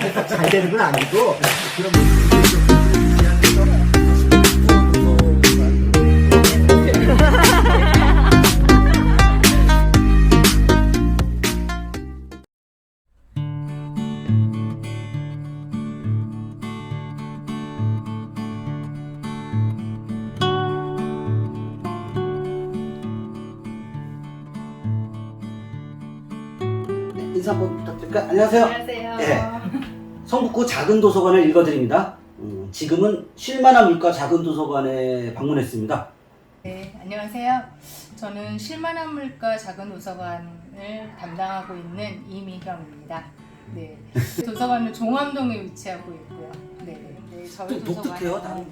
잘 되는 건 아니고 인사 한번 부탁드릴까요? 안녕하세요. 안녕하세요. 네. 성북구 작은 도서관을 읽어드립니다. 음, 지금은 쉴만한 물가 작은 도서관에 방문했습니다. 네, 안녕하세요. 저는 실만한 물가 작은 도서관을 담당하고 있는 이미경입니다. 네, 도서관은 종암동에 위치하고 있고요. 네, 네 저희 좀 독특해요, 도서관은 다른.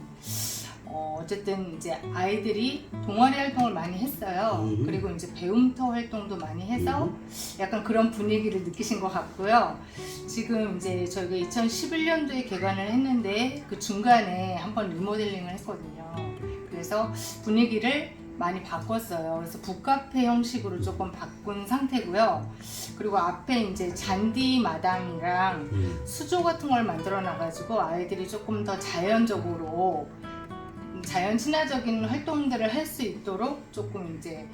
어, 어쨌든 이제 아이들이 동아리 활동을 많이 했어요. 음. 그리고 이제 배움터 활동도 많이 해서 약간 그런 분위기를 느끼신 것 같고요. 지금 이제 저희가 2011년도에 개관을 했는데 그 중간에 한번 리모델링을 했거든요. 그래서 분위기를 많이 바꿨어요. 그래서 북카페 형식으로 조금 바꾼 상태고요. 그리고 앞에 이제 잔디 마당이랑 음. 수조 같은 걸 만들어 놔가지고 아이들이 조금 더 자연적으로 음, 자연 친화적인 활동들을 할 수 있도록 조금 이제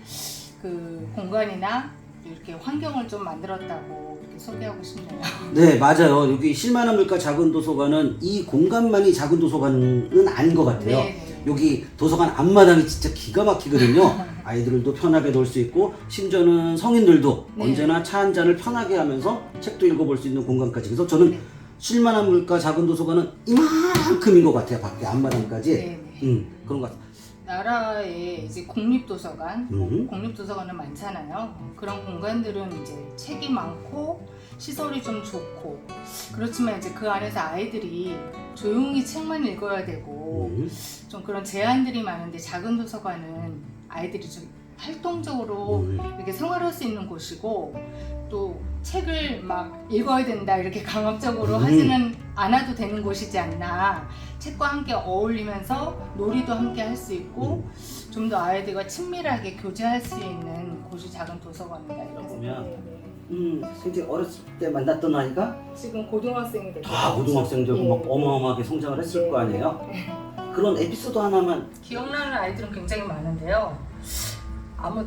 그 공간이나 이렇게 환경을 좀 만들었다고 이렇게 소개하고 싶네요. 네, 맞아요. 여기 쉴만한 물가 작은 도서관은 이 공간만이 작은 도서관은 아닌 것 같아요. 네. 여기 도서관 앞마당이 진짜 기가 막히거든요. 아이들도 편하게 놀 수 있고 심지어는 성인들도 네. 언제나 차 한 잔을 편하게 하면서 책도 읽어볼 수 있는 공간까지. 그래서 저는 네. 쉴만한 물가 작은 도서관은 이만큼인 것 같아요. 밖에 앞마당까지. 네. 네. 음, 그런 것 같아요. 나라에 이제 국립도서관, 뭐 음. 공립도서관은 많잖아요. 그런 공간들은 이제 책이 많고 시설이 좀 좋고 그렇지만 이제 그 안에서 아이들이 조용히 책만 읽어야 되고 음. 좀 그런 제한들이 많은데 작은 도서관은 아이들이 좀 활동적으로 음. 이렇게 생활할 수 있는 곳이고 또 책을 막 읽어야 된다 이렇게 강압적으로 음. 하지는 않아도 되는 곳이지 않나 책과 함께 어울리면서 놀이도 함께 할 수 있고 좀 더 아이들과 친밀하게 교제할 수 있는 곳이 작은 도서관이다 이렇게 보면 생각해요. 음, 굉장히 어렸을 때 만났던 아이가 지금 고등학생이 되고 다 고등학생 되고 예. 막 어마어마하게 성장을 했을 예. 거 아니에요? 그런 에피소드 하나만 기억나는 아이들은 굉장히 많은데요. 아무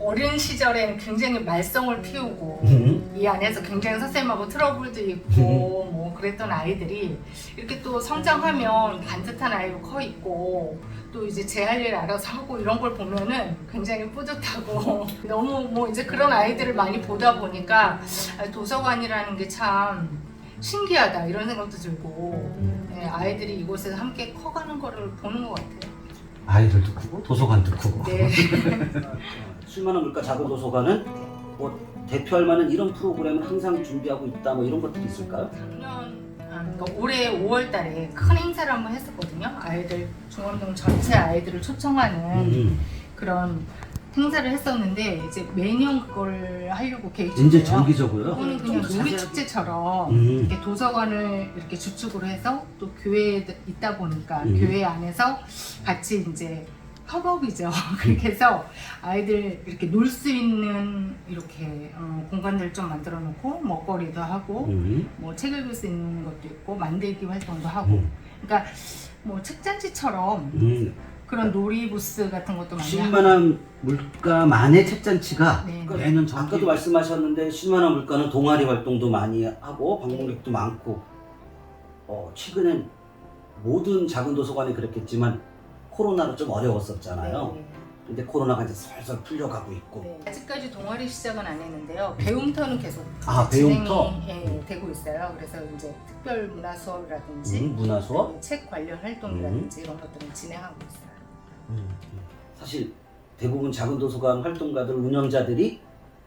어린 시절에는 굉장히 말썽을 피우고 음. 이 안에서 굉장히 선생님하고 트러블도 있고 뭐 그랬던 아이들이 이렇게 또 성장하면 반듯한 아이로 커 있고 또 이제 제 할 일 알아서 하고 이런 걸 보면은 굉장히 뿌듯하고 너무 뭐 이제 그런 아이들을 많이 보다 보니까 아, 도서관이라는 게 참 신기하다 이런 생각도 들고 네, 아이들이 이곳에서 함께 커가는 거를 보는 것 같아요. 아이들도 크고 도서관도 크고 네. 쉴만한 물가 작은 도서관은 뭐 대표할 만한 이런 프로그램을 항상 준비하고 있다 뭐 이런 것들이 있을까요? 작년 아, 그러니까 올해 5월달에 큰 행사를 한번 했었거든요. 아이들 중암동 전체 아이들을 초청하는 음. 그런 행사를 했었는데 이제 매년 그걸 하려고 계획 중이에요. 이제 정기적으로요? 이거는 그냥 놀이 축제처럼 음. 이렇게 도서관을 이렇게 주축으로 해서 또 교회에 있다 보니까 음. 교회 안에서 같이 이제 협업이죠. 그렇게 해서 아이들 이렇게 놀 수 있는 이렇게 어, 공간들 좀 만들어 놓고 먹거리도 하고 음. 뭐 책 읽을 수 있는 것도 있고 만들기 활동도 하고 음. 그러니까 뭐 책잔치처럼 음. 그런 놀이 부스 같은 것도 많이 하고 쉴만한 물가만의 책잔치가 네. 매년 정 아까도 말씀하셨는데 쉴만한 물가는 동아리 활동도 많이 하고 방문객도 많고 어, 최근엔 모든 작은 도서관이 그랬겠지만 코로나로 좀 어려웠었잖아요. 네, 근데 코로나가 이제 슬슬 풀려가고 있고 네. 아직까지 동아리 시작은 안 했는데요. 배움터는 계속 아, 진행이 배움터? 예, 되고 있어요. 그래서 이제 특별 문화 수업이라든지 음, 문화 수업 그리고 책 관련 활동이라든지 이런 것들을 진행하고 있어요. 음, 사실 대부분 작은 도서관 활동가들 운영자들이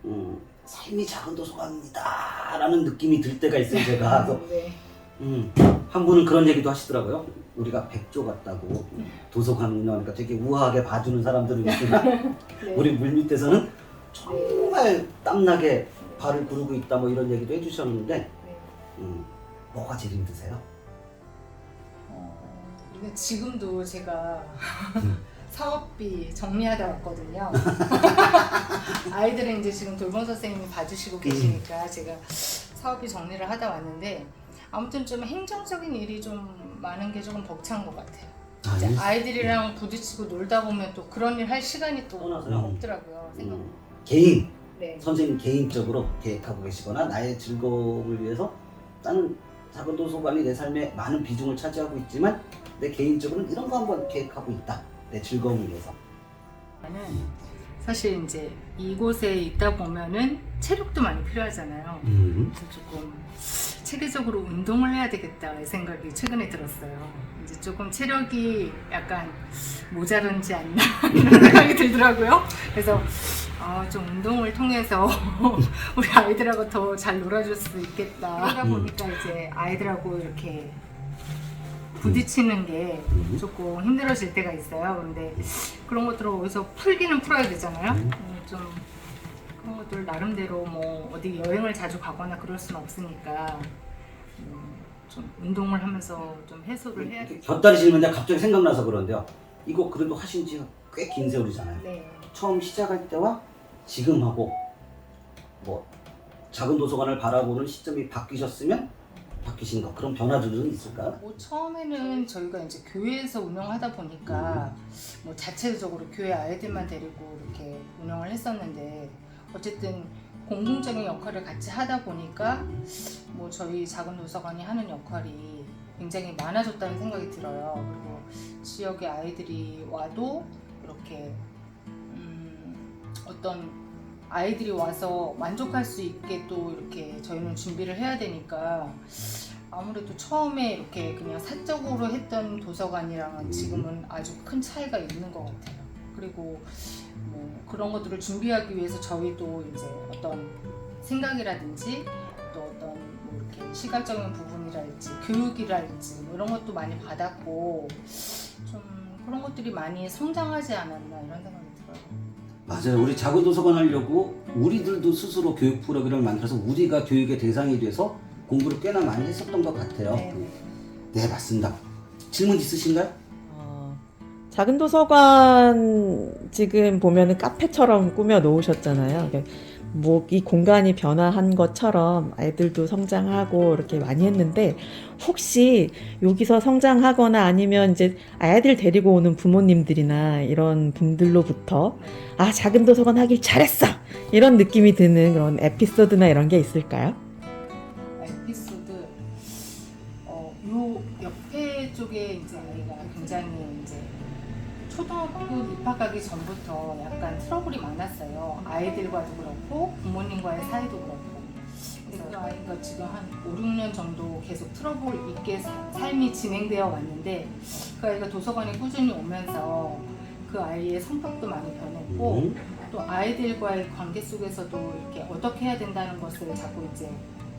음, 삶이 작은 도서관이다라는 느낌이 들 때가 있어요 제가 그래서 네. 음, 한 분은 그런 얘기도 하시더라고요 우리가 백조 같다고 도서관 운영하니까 되게 우아하게 봐주는 사람들은 있지만 네. 우리 물밑에서는 정말 땀나게 발을 구르고 있다 뭐 이런 얘기도 해주셨는데 네. 음, 뭐가 제일 힘드세요? 어, 근데 지금도 제가 음. 사업비 정리하다 왔거든요. 아이들은 이제 지금 돌봄 선생님이 봐주시고 계시니까 제가 사업비 정리를 하다 왔는데 아무튼 좀 행정적인 일이 좀 많은 게 조금 벅찬 것 같아요. 아, 이제 이- 아이들이랑 부딪히고 놀다 보면 또 그런 일 할 시간이 또 떠나서요? 없더라고요. 생각. 음, 개인 네. 선생님 개인적으로 계획하고 계시거나 나의 즐거움을 위해서 나는 작은 도서관이 내 삶에 많은 비중을 차지하고 있지만 내 개인적으로는 이런 거 한번 계획하고 있다. 내 즐거움을 위해서. 나는 사실 이제 이곳에 있다 보면은 체력도 많이 필요하잖아요. 음. 그래서 조금 체계적으로 운동을 해야 되겠다 이 생각이 최근에 들었어요. 이제 조금 체력이 약간 모자른지 않나 이런 생각이 들더라고요. 그래서 아, 좀 운동을 통해서 우리 아이들하고 더 잘 놀아줄 수 있겠다. 그러다 음. 보니까 이제 아이들하고 이렇게 부딪히는 게 음. 조금 힘들어질 때가 있어요. 근데 그런 것들을 어디서 풀기는 풀어야 되잖아요. 음. 음, 좀 그런 것들 나름대로 뭐 어디 여행을 자주 가거나 그럴 수는 없으니까 음, 좀 운동을 하면서 좀 해소를 해야 되죠. 곁다리 질문인데 갑자기 생각나서 그런데요. 이거 그래도 하신 지꽤긴 세월이잖아요. 네. 처음 시작할 때와 지금하고 뭐 작은 도서관을 바라보는 시점이 바뀌셨으면 바뀌신 거 그런 변화들은 있을까요? 뭐 처음에는 저희가 이제 교회에서 운영하다 보니까 뭐 자체적으로 교회 아이들만 데리고 이렇게 운영을 했었는데 어쨌든 공공적인 역할을 같이 하다 보니까 뭐 저희 작은 도서관이 하는 역할이 굉장히 많아졌다는 생각이 들어요. 그리고 지역의 아이들이 와도 이렇게 음, 어떤 아이들이 와서 만족할 수 있게 또 이렇게 저희는 준비를 해야 되니까 아무래도 처음에 이렇게 그냥 사적으로 했던 도서관이랑은 지금은 아주 큰 차이가 있는 것 같아요. 그리고 뭐 그런 것들을 준비하기 위해서 저희도 이제 어떤 생각이라든지 또 어떤 뭐 이렇게 시각적인 부분이랄지 교육이랄지 뭐 이런 것도 많이 받았고 좀 그런 것들이 많이 성장하지 않았나 이런 생각이 들어요. 맞아요. 우리 작은 도서관 하려고 우리들도 스스로 교육 프로그램을 만들어서 우리가 교육의 대상이 돼서 공부를 꽤나 많이 했었던 것 같아요. 네. 네, 맞습니다. 질문 있으신가요? 어, 작은 도서관 지금 보면은 카페처럼 꾸며 놓으셨잖아요. 뭐 이 공간이 변화한 것처럼 아이들도 성장하고 이렇게 많이 했는데 혹시 여기서 성장하거나 아니면 이제 아이들 데리고 오는 부모님들이나 이런 분들로부터 아 작은 도서관 하길 잘했어 이런 느낌이 드는 그런 에피소드나 이런 게 있을까요? 에피소드 어, 요 옆에 쪽에 이제 아이가 굉장히 초등학교 입학하기 전부터 약간 트러블이 많았어요. 아이들과도 그렇고 부모님과의 사이도 그렇고. 그래서 그 아이가 지금 한 5, 6년 정도 계속 트러블 있게 사- 삶이 진행되어 왔는데 그 아이가 도서관에 꾸준히 오면서 그 아이의 성격도 많이 변했고 음. 또 아이들과의 관계 속에서도 이렇게 어떻게 해야 된다는 것을 자꾸 이제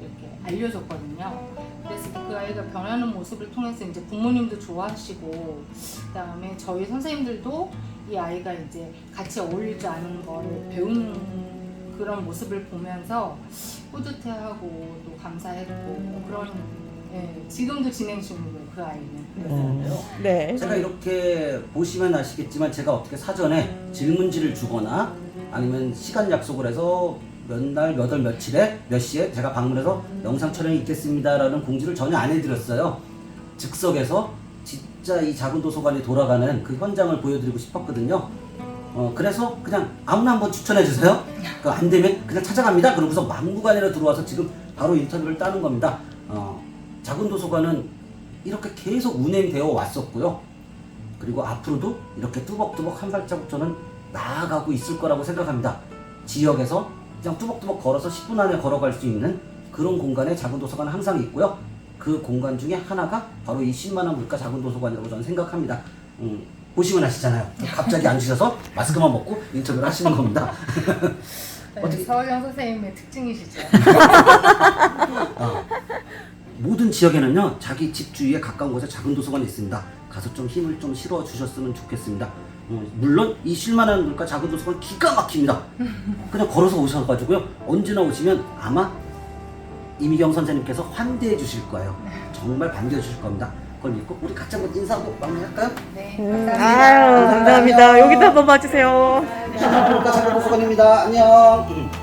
이렇게 알려줬거든요. 그래서 그 아이가 변하는 모습을 통해서 이제 부모님도 좋아하시고 그다음에 저희 선생님들도 이 아이가 이제 같이 어울릴 줄 아는 걸 배우는 그런 모습을 보면서 뿌듯해하고 또 감사했고 뭐 그런 예, 지금도 진행 중이고 그 아이는 그래서 네. 제가 이렇게 보시면 아시겠지만 제가 어떻게 사전에 질문지를 주거나 아니면 시간 약속을 해서 몇 날, 몇 월, 며칠에 몇 시에 제가 방문해서 영상 촬영이 있겠습니다라는 공지를 전혀 안 해드렸어요. 즉석에서 진짜 이 작은 도서관이 돌아가는 그 현장을 보여드리고 싶었거든요. 어, 그래서 그냥 아무나 한번 추천해 주세요. 그안 되면 그냥 찾아갑니다. 그러고서 막무가내로 들어와서 지금 바로 인터뷰를 따는 겁니다. 어, 작은 도서관은 이렇게 계속 운행되어 왔었고요. 그리고 앞으로도 이렇게 뚜벅뚜벅 한 발자국 저는 나아가고 있을 거라고 생각합니다. 지역에서 그냥 뚜벅뚜벅 걸어서 10분 안에 걸어갈 수 있는 그런 공간에 작은 도서관은 항상 있고요. 그 공간 중에 하나가 바로 이 10만원 물가 작은 도서관이라고 저는 생각합니다. 음, 보시면 아시잖아요. 갑자기 앉으셔서 마스크만 먹고 인터뷰를 하시는 겁니다. 어떻게- 네, 서영 선생님의 특징이시죠. 어, 모든 지역에는요 자기 집 주위에 가까운 곳에 작은 도서관이 있습니다. 가서 좀 힘을 좀 실어 주셨으면 좋겠습니다. 어, 물론 이 쉴만한 물가 작은 도서관 기가 막힙니다. 그냥 걸어서 오셔가지고요 언제나 오시면 아마 이미경 선생님께서 환대해 주실 거예요. 정말 반겨해 주실 겁니다. 그걸 믿고 우리 같이 한번 인사하고 마무리할까요? 네, 음, 감사합니다. 아유, 감사합니다. 여기도 한번 봐주세요. 쉴만한 물가 작은 도서관입니다. 안녕.